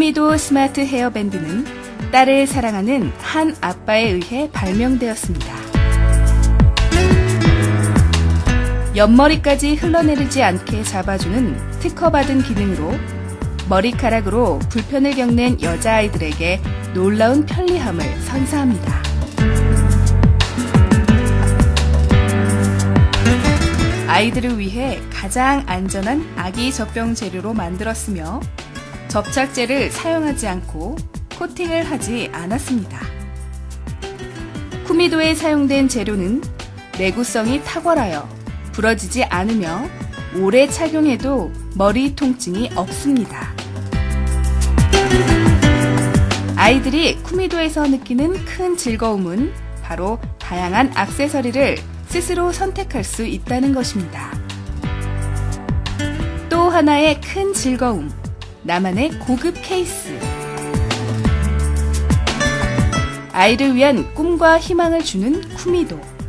쿠미도 스마트 헤어밴드는 딸을 사랑하는 한 아빠에 의해 발명되었습니다. 옆머리까지 흘러내리지 않게 잡아주는 특허받은 기능으로 머리카락으로 불편을 겪는 여자아이들에게 놀라운 편리함을 선사합니다. 아이들을 위해 가장 안전한 아기 젖병 재료로 만들었으며 접착제를 사용하지 않고 코팅을 하지 않았습니다. 쿠미도에 사용된 재료는 내구성이 탁월하여 부러지지 않으며 오래 착용해도 머리 통증이 없습니다. 아이들이 쿠미도에서 느끼는 큰 즐거움은 바로 다양한 액세서리를 스스로 선택할 수 있다는 것입니다. 또 하나의 큰 즐거움, 나만의 고급 케이스. 아이를 위한 꿈과 희망을 주는 쿠미도.